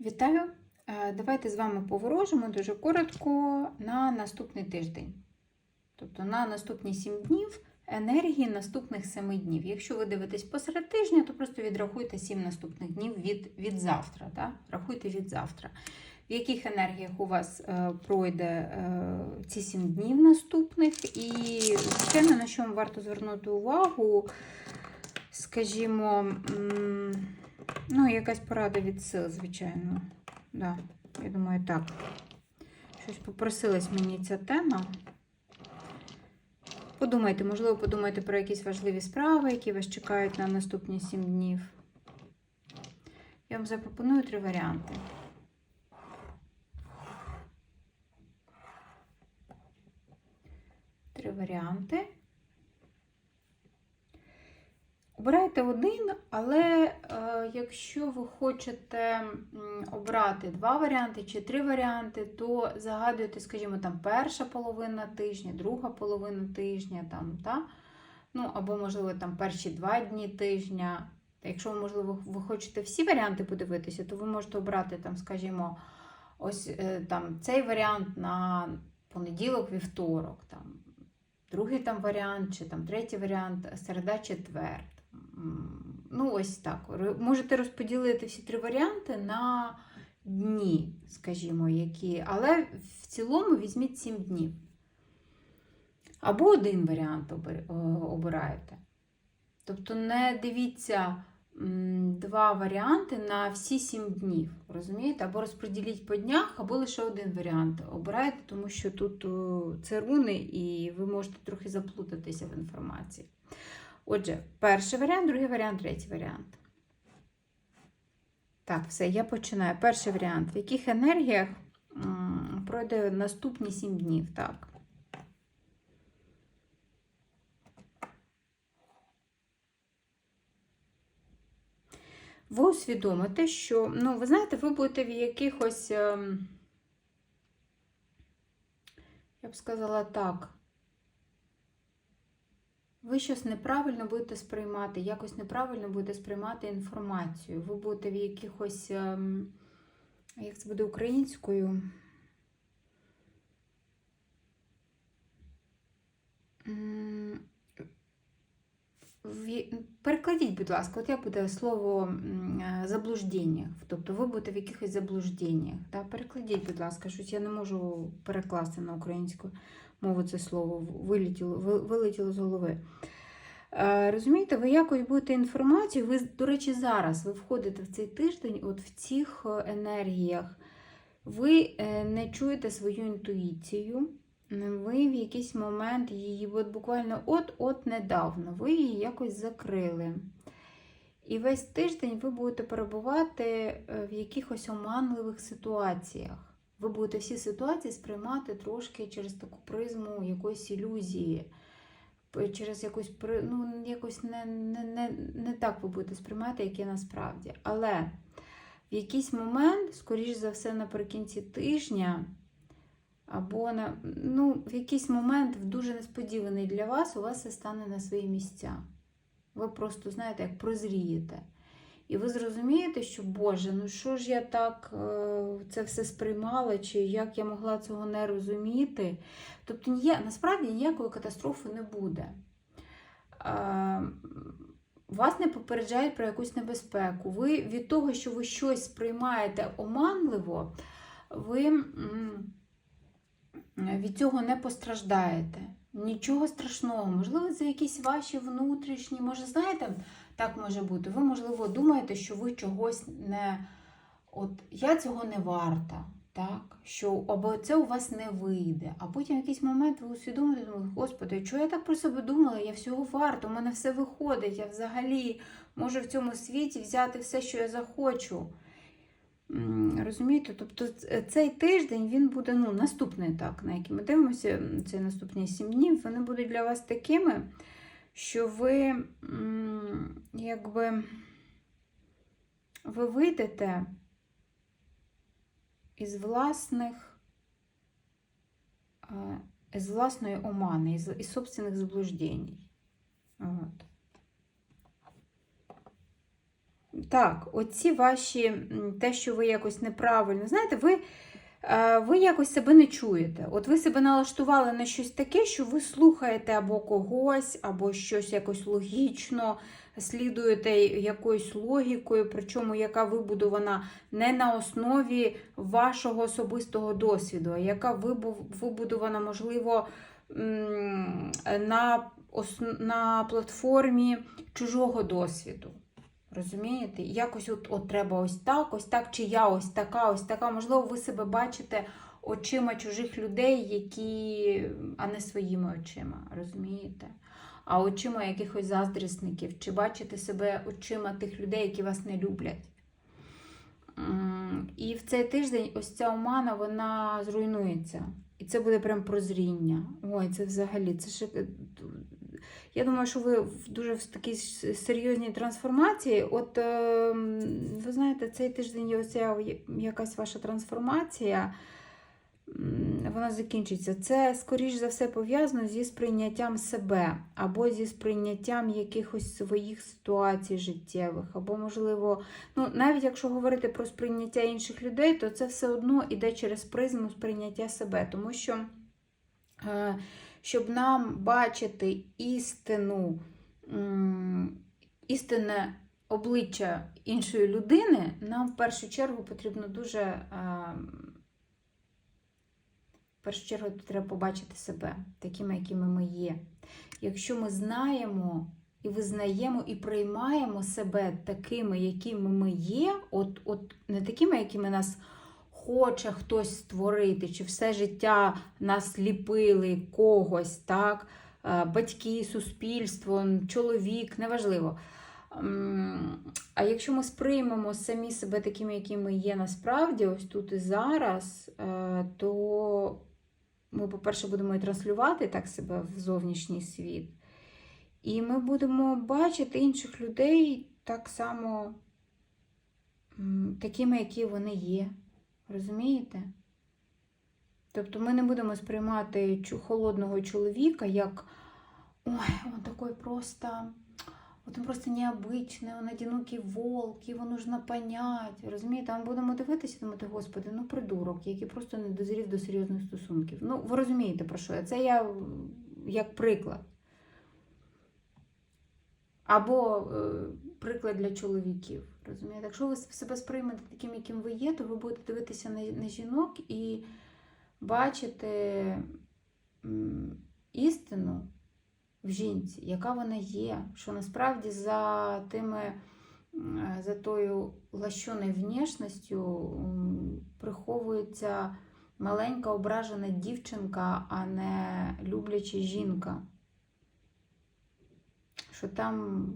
Вітаю! Е, Давайте з вами поворожимо дуже коротко на наступний тиждень. Тобто на наступні 7 днів енергії наступних 7 днів. Якщо ви дивитесь посеред тижня, то просто відрахуйте 7 наступних днів від, від завтра. Да? Рахуйте від завтра. В яких енергіях у вас е, пройде е, ці 7 днів наступних. І звичайно, на що вам варто звернути увагу, скажімо. м, Ну, якась порада від сил, звичайно. Да, я думаю, так. Щось попросилась мені ця тема. Подумайте, можливо, подумайте про якісь важливі справи, які вас чекають на наступні 7 днів. Я вам запропоную три варіанти. Три варіанти. Обирайте один, але е, якщо ви хочете обрати два варіанти чи три варіанти, то загадуйте, скажімо, там перша половина тижня, друга половина тижня, там, та? ну, або, можливо, там перші два дні тижня. Якщо, можливо, ви хочете всі варіанти подивитися, то ви можете обрати, там, скажімо, ось е, там, цей варіант на понеділок, вівторок, там, другий там варіант, чи там третій варіант, середа, четвер. М, Ну, ось так. Можете розподілити всі три варіанти на дні, скажімо, які, але в цілому візьміть 7 днів. Або один варіант обираєте. Тобто не дивіться два варіанти на всі 7 днів. Розумієте? Або розподіліть по днях, або лише один варіант обирайте, тому що тут це руни, і ви можете трохи заплутатися в інформації. Отже, перший варіант, другий варіант, третій варіант. Так, все, я починаю. Перший варіант. В яких енергіях пройде наступні 7 днів? Так. Ви усвідомите, що, ну, ви знаєте, ви будете в якихось, ем, я б сказала так, ви щось неправильно будете сприймати, якось неправильно будете сприймати інформацію. Ви будете в якихось, ем, як це буде українською? Перекладіть, будь ласка, от як буде слово е, заблуждіння. Тобто ви будете в якихось заблуждіннях. Да? Перекладіть, будь ласка, щось я не можу перекласти на українську мову це слово, вилетіло, вилетіло з голови. Е, Розумієте, ви якось будете інформацію, ви, до речі, зараз ви входите в цей тиждень, от в цих е, енергіях, ви е, не чуєте свою інтуїцію, ви в якийсь момент її, от буквально от-от недавно, ви її якось закрили. І весь тиждень ви будете перебувати в якихось оманливих ситуаціях. Ви будете всі ситуації сприймати трошки через таку призму якоїсь ілюзії, через якусь ну, якось не, не, не, не так ви будете сприймати, як є насправді. Але в якийсь момент, скоріш за все, наприкінці тижня, або на, ну, в якийсь момент, в дуже несподіваний для вас, у вас все стане на свої місця. Ви просто, знаєте, як прозрієте. І ви зрозумієте, що Боже, ну що ж я так е, це все сприймала, чи як я могла цього не розуміти. Тобто, ніє, насправді ніякої катастрофи не буде. Вас не попереджають про якусь небезпеку. Ви від того, що ви щось сприймаєте оманливо, ви від цього не постраждаєте. Нічого страшного. Можливо, це якісь ваші внутрішні, може, знаєте, так може бути. Ви, можливо, думаєте, що ви чогось не. От я цього не варта, так? Що або це у вас не вийде. А потім в якийсь момент ви усвідомлюєте, господи, чого я так про себе думала? Я всього варта, у мене все виходить, я взагалі можу в цьому світі взяти все, що я захочу. Розумієте? Тобто цей тиждень він буде ну, наступний, так, на який ми дивимося, це наступні сім днів, вони будуть для вас такими, що ви якби ви вийдете із власних, е, із власної омани, із, із собственних заблуждень. От. Так, оці ваші, те, що ви якось неправильно, знаєте, ви, ви якось себе не чуєте. От ви себе налаштували на щось таке, що ви слухаєте або когось, або щось якось логічно, слідуєте якоюсь логікою, причому яка вибудована не на основі вашого особистого досвіду, а яка вибудована, можливо, на, на платформі чужого досвіду. Розумієте? Якось от, от треба ось так, ось так, чи я ось така, ось така. Можливо, ви себе бачите очима чужих людей, які, а не своїми очима, розумієте? А очима якихось заздрісників, чи бачите себе очима тих людей, які вас не люблять. І в цей тиждень ось ця омана, вона зруйнується. І це буде прям прозріння. Ой, це взагалі, це ж. Я думаю, що ви в дуже в такій серйозній трансформації. От е, ви знаєте, цей тиждень є оця якась ваша трансформація, вона закінчиться. Це, скоріш за все, пов'язано зі сприйняттям себе, або зі сприйняттям якихось своїх ситуацій життєвих, або, можливо, ну, навіть якщо говорити про сприйняття інших людей, то це все одно іде через призму сприйняття себе, тому що. е, щоб нам бачити істину, істинне обличчя іншої людини, нам в першу чергу потрібно дуже. В першу чергу треба побачити себе такими, якими ми є. Якщо ми знаємо і визнаємо, і приймаємо себе такими, якими ми є, от, от не такими, якими нас хоче хтось створити, чи все життя нас ліпили когось, так? Е, батьки, суспільство, чоловік, неважливо. А якщо ми сприймемо самі себе такими, якими є насправді, ось тут і зараз, е, то ми, по-перше, будемо і транслювати так себе в зовнішній світ. І ми будемо бачити інших людей так само такими, які вони є. Розумієте? Тобто ми не будемо сприймати холодного чоловіка як ой, он такой просто, от він просто необычний, он одинокий волк, його нужно понять. Розумієте, а ми будемо дивитися думати, господи, ну придурок, який просто не дозрів до серйозних стосунків. Ну, ви розумієте, про що я? Це я як приклад. Або е, приклад для чоловіків. Розумієте? Якщо ви себе сприймете таким, яким ви є, то ви будете дивитися на, на жінок і бачити істину в жінці, яка вона є, що насправді за тими, за тою лащоною внешністю приховується маленька ображена дівчинка, а не любляча жінка. Що там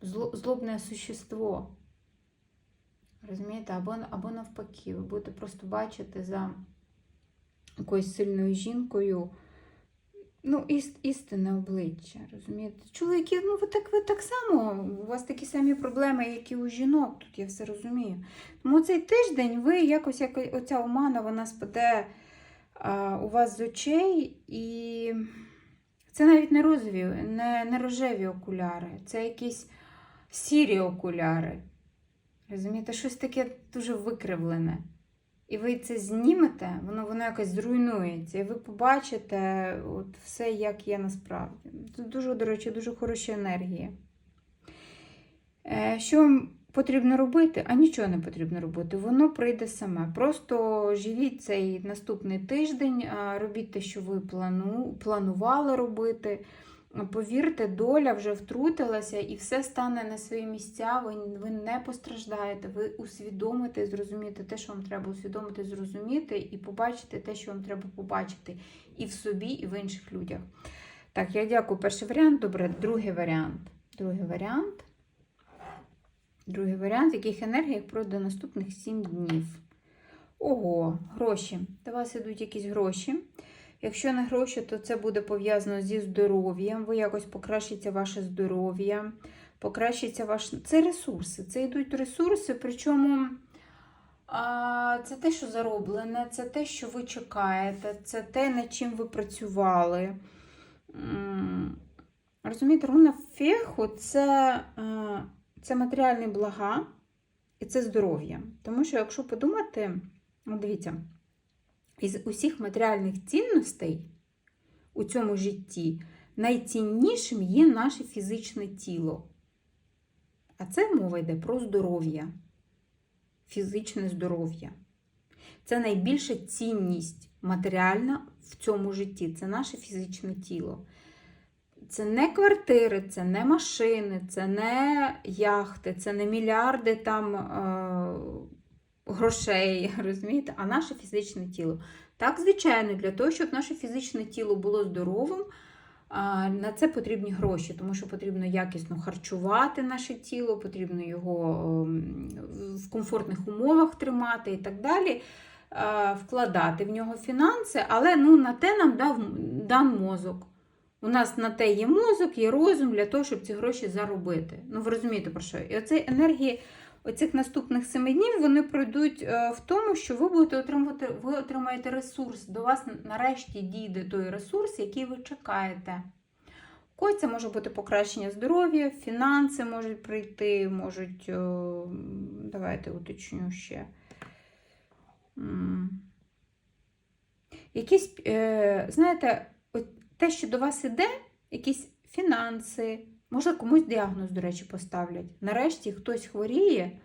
зло, злобне существо. Розумієте? Або, або навпаки, ви будете просто бачити за якоюсь сильною жінкою ну, іс, істинне обличчя. Розумієте? Чоловіки, ну ви так, ви так само, у вас такі самі проблеми, як і у жінок, тут я все розумію. Тому цей тиждень ви якось, як оця омана, вона спаде а, у вас з очей і. Це навіть не розові, не, не рожеві окуляри, це якісь сірі окуляри. Розумієте, щось таке дуже викривлене. І ви це знімете, воно воно якось зруйнується, і ви побачите от все, як є насправді. Це дуже, до речі, дуже хороші енергії. Е, Що потрібно робити? А нічого не потрібно робити, воно прийде саме. Просто живіть цей наступний тиждень, робіть те, що ви плану, планували робити. Повірте, доля вже втрутилася і все стане на свої місця. Ви, ви не постраждаєте, ви усвідомите, зрозумієте те, що вам треба усвідомити, зрозуміти, і побачите те, що вам треба побачити і в собі, і в інших людях. Так, я дякую. Перший варіант. Добре, другий варіант. Другий варіант. Другий варіант, в яких енергіях пройде наступних 7 днів. Ого, гроші. До вас йдуть якісь гроші. Якщо не гроші, то це буде пов'язано зі здоров'ям. Ви якось покращиться ваше здоров'я, покращиться ваш. Це ресурси. Це йдуть ресурси, причому а, це те, що зароблене, це те, що ви чекаєте, це те, над чим ви працювали. Розумієте, руна феху це. Це матеріальні блага і це здоров'я. Тому що, якщо подумати, ну, дивіться, із усіх матеріальних цінностей у цьому житті найціннішим є наше фізичне тіло. А це мова йде про здоров'я, фізичне здоров'я. Це найбільша цінність матеріальна в цьому житті. Це наше фізичне тіло. Це не квартири, це не машини, це не яхти, це не мільярди там е, грошей, розумієте, а наше фізичне тіло. Так, звичайно, для того, щоб наше фізичне тіло було здоровим, а, на це потрібні гроші, тому що потрібно якісно харчувати наше тіло, потрібно його ем, в комфортних умовах тримати і так далі. е, Вкладати в нього фінанси, але ну, на те нам дав дан мозок. У нас на те є мозок, є розум для того, щоб ці гроші заробити. Ну, ви розумієте про що? І оці енергії оцих наступних семи днів вони пройдуть е, в тому, що ви будете отримувати, ви отримаєте ресурс. До вас нарешті дійде той ресурс, який ви чекаєте. Когось це може бути покращення здоров'я, фінанси можуть прийти, можуть. е, Давайте уточню ще. Якісь, е, знаєте, те, що до вас іде, якісь фінанси, може комусь діагноз, до речі, поставлять. Нарешті хтось хворіє,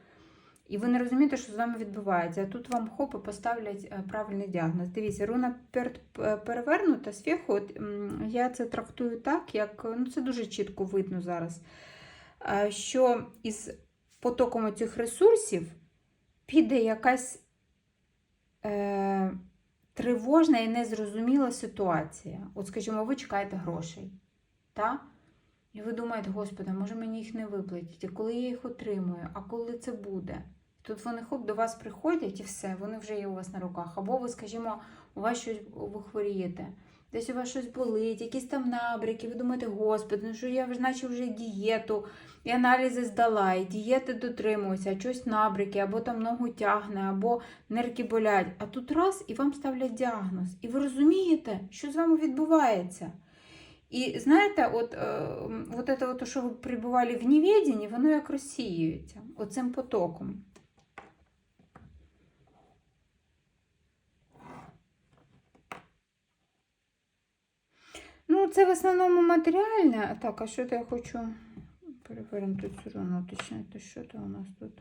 і ви не розумієте, що з вами відбувається. А тут вам хоп і поставлять е, правильний діагноз. Дивіться, руна е, перевернута з феху, от, я це трактую так, як ну, це дуже чітко видно зараз. е, Що із потоком цих ресурсів піде якась е, тривожна і незрозуміла ситуація. От, скажімо, ви чекаєте грошей. Та? І ви думаєте, Господи, може мені їх не виплатять, а коли я їх отримую, а коли це буде? Тут вони хоп до вас приходять і все, вони вже є у вас на руках. Або ви, скажімо, у вас щось ви хворієте, десь у вас щось болить, якісь там набряки, ви думаєте, Господи, ну що я вже наче вже дієту, і аналізи здала, і дієти дотримуюся, а щось набряки, або там ногу тягне, або нирки болять. А тут раз і вам ставлять діагноз. І ви розумієте, що з вами відбувається. І знаєте, от, е, от це, що ви перебували в невіденні, воно як розсіюється оцим потоком. Ну, це в основному матеріальне. Так, а що то я хочу перевернути цю руну, уточнити, що то у нас тут?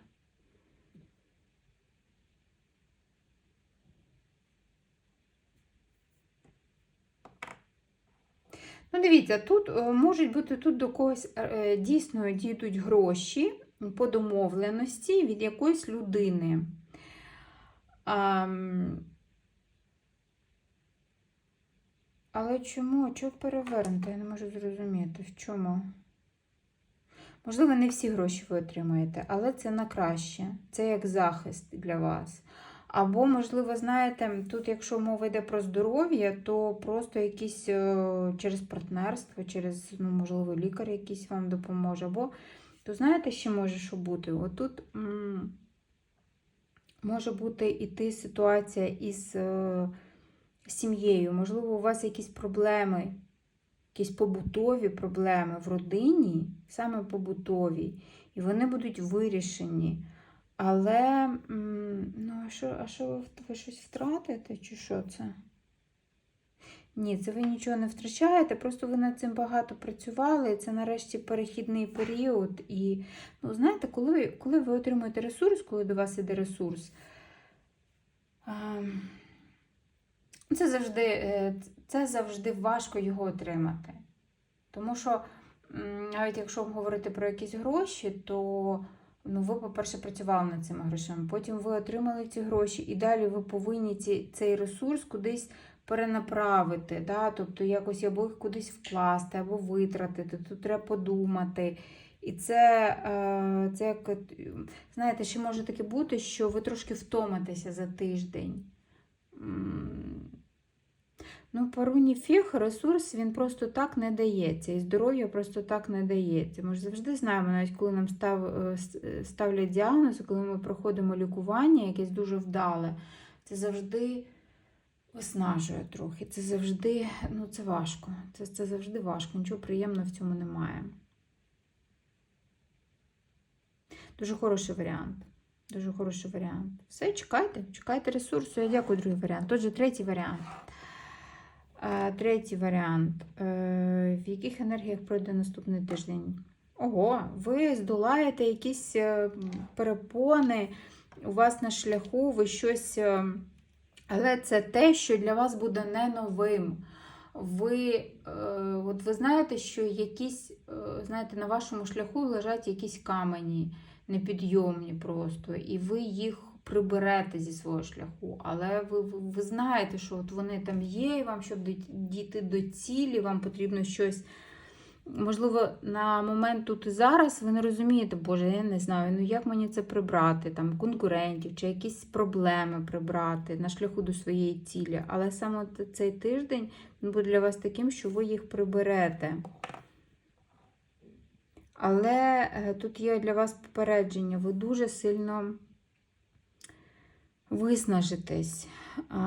Ну, дивіться, тут е, можуть бути тут до когось е, дійсно дійдуть гроші по домовленості від якоїсь людини. Але чому? Чого перевернути? Я не можу зрозуміти. В чому? Можливо, не всі гроші ви отримаєте, але це на краще. Це як захист для вас. Або, можливо, знаєте, тут, якщо мова йде про здоров'я, то просто якісь е, через партнерство, через, ну, можливо, лікар якийсь вам допоможе. Або, то знаєте, ще може що бути? Отут може бути іти ситуація із е, сім'єю. Можливо, у вас якісь проблеми, якісь побутові проблеми в родині, саме побутові, і вони будуть вирішені. Але, ну, а що, а що ви, щось втратите, чи що це? Ні, це ви нічого не втрачаєте, просто ви над цим багато працювали, і це нарешті перехідний період. І, ну, знаєте, коли, коли ви отримуєте ресурс, коли до вас іде ресурс, а, це завжди, е, це завжди важко його отримати. Тому що, навіть якщо говорити про якісь гроші, то ну, ви, по-перше, працювали над цими грошима, потім ви отримали ці гроші, і далі ви повинні ці, цей ресурс кудись перенаправити. Да? Тобто якось або їх кудись вкласти, або витратити. Тут треба подумати. І це, е, це як, знаєте, ще може таке бути, що ви трошки втомитеся за тиждень. Ну, по фіг ресурс він просто так не дається. І здоров'я просто так не дається. Ми ж завжди знаємо, навіть коли нам став, е, е, ставлять діагноз, коли ми проходимо лікування, якесь дуже вдале, це завжди виснажує трохи. Це завжди, ну це важко. Це, це завжди важко. Нічого приємного в цьому немає. Дуже хороший варіант. Дуже хороший варіант. Все, чекайте, чекайте ресурсу. Я дякую, другий варіант. Тож третій варіант. Е, Третій варіант. Е, В яких енергіях пройде наступний тиждень? Ого, ви здолаєте якісь е, перепони у вас на шляху, ви щось. Але це те, що для вас буде не новим. Ви, от ви знаєте, що якісь, знаєте, на вашому шляху лежать якісь камені непідйомні просто, і ви їх приберете зі свого шляху. Але ви, ви, ви знаєте, що от вони там є, і вам, щоб дійти до цілі, вам потрібно щось. Можливо, на момент тут і зараз ви не розумієте, Боже, я не знаю, ну як мені це прибрати, там конкурентів чи якісь проблеми прибрати на шляху до своєї цілі. Але саме цей тиждень буде для вас таким, що ви їх приберете. Але е, тут є для вас попередження, ви дуже сильно виснажитесь.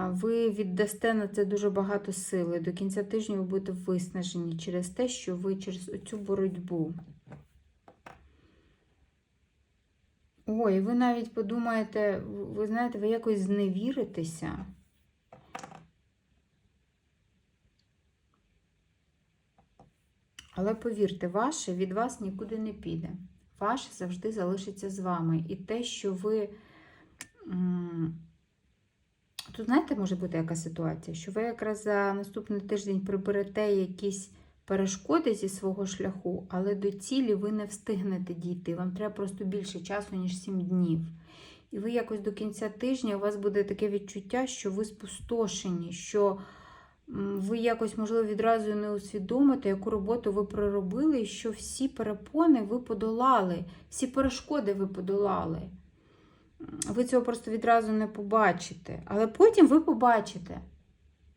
Ви віддасте на це дуже багато сили. До кінця тижня ви будете виснажені через те, що ви через цю боротьбу. Ой, ви навіть подумаєте, ви знаєте, ви якось зневіритеся. Але повірте, ваше від вас нікуди не піде. Ваше завжди залишиться з вами. І те, що ви. Тут, знаєте, може бути яка ситуація, що ви якраз за наступний тиждень приберете якісь перешкоди зі свого шляху, але до цілі ви не встигнете дійти. Вам треба просто більше часу, ніж 7 днів. І ви якось до кінця тижня у вас буде таке відчуття, що ви спустошені, що ви якось, можливо, відразу не усвідомите, яку роботу ви проробили, і що всі перепони ви подолали, всі перешкоди ви подолали. Ви цього просто відразу не побачите. Але потім ви побачите.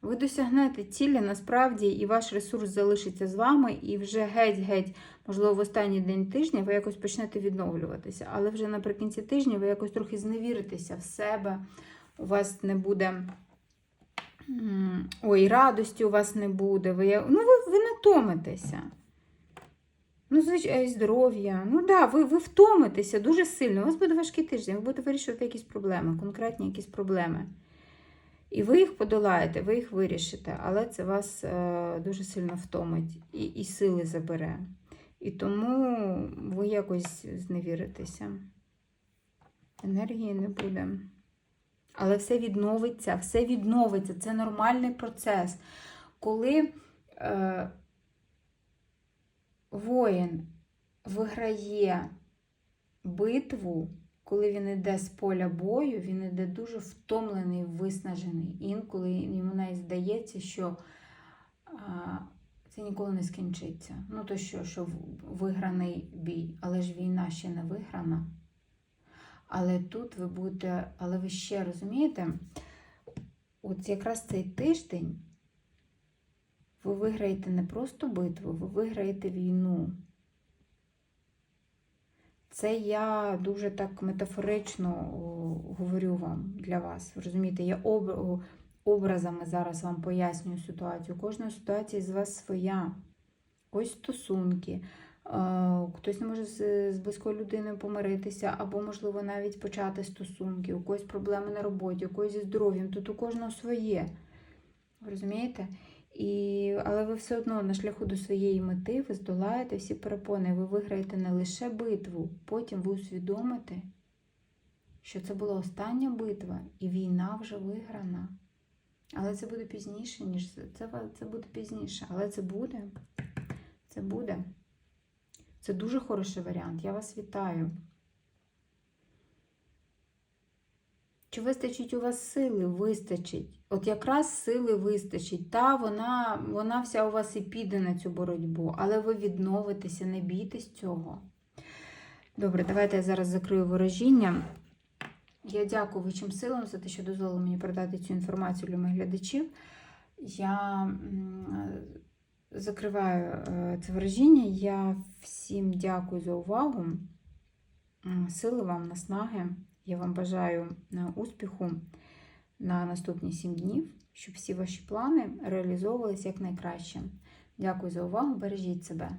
Ви досягнете цілі насправді, і ваш ресурс залишиться з вами, і вже геть-геть, можливо, в останній день тижня ви якось почнете відновлюватися. Але вже наприкінці тижня ви якось трохи зневіритеся в себе. У вас не буде. Ой, радості у вас не буде. Ви, ну, ви, ви натомитеся. Ну, звичайно, здоров'я. Ну да, ви, ви втомитеся дуже сильно. У вас буде важкий тиждень, ви будете вирішувати якісь проблеми, конкретні якісь проблеми. І ви їх подолаєте, ви їх вирішите, але це вас е, дуже сильно втомить і, і сили забере. І тому ви якось зневіритеся. Енергії не буде. Але все відновиться, все відновиться. Це нормальний процес. Коли е, воїн виграє битву, коли він йде з поля бою, він йде дуже втомлений, виснажений. Інколи йому навіть здається, що це ніколи не скінчиться. Ну, то що, що виграний бій, але ж війна ще не виграна. Але тут ви будете, але ви ще розумієте, от якраз цей тиждень ви виграєте не просто битву, ви виграєте війну. Це я дуже так метафорично говорю вам для вас. Розумієте, я об, образами зараз вам пояснюю ситуацію. Кожна ситуація з вас своя. Ось стосунки. Е, Хтось не може з близькою людиною помиритися, або, можливо, навіть почати стосунки, у когось проблеми на роботі, у когось зі здоров'ям. Тут у кожного своє. Розумієте? І, але ви все одно на шляху до своєї мети ви здолаєте всі перепони. Ви виграєте не лише битву, потім ви усвідомите, що це була остання битва, і війна вже виграна. Але це буде пізніше, ніж це, це, буде пізніше. Але це буде. Це буде. Це дуже хороший варіант. Я вас вітаю. Чи вистачить у вас сили? Вистачить. От якраз сили вистачить. Та вона, вона вся у вас і піде на цю боротьбу, але ви відновитеся, не бійтесь цього. Добре, давайте я зараз закрию ворожіння. Я дякую вищим силам за те, що дозволили мені передати цю інформацію для моїх глядачів. Я закриваю е, це ворожіння. Я всім дякую за увагу. Сили вам, наснаги. Я вам бажаю е, успіху на наступні 7 днів, щоб всі ваші плани реалізовувалися якнайкраще. Дякую за увагу, бережіть себе.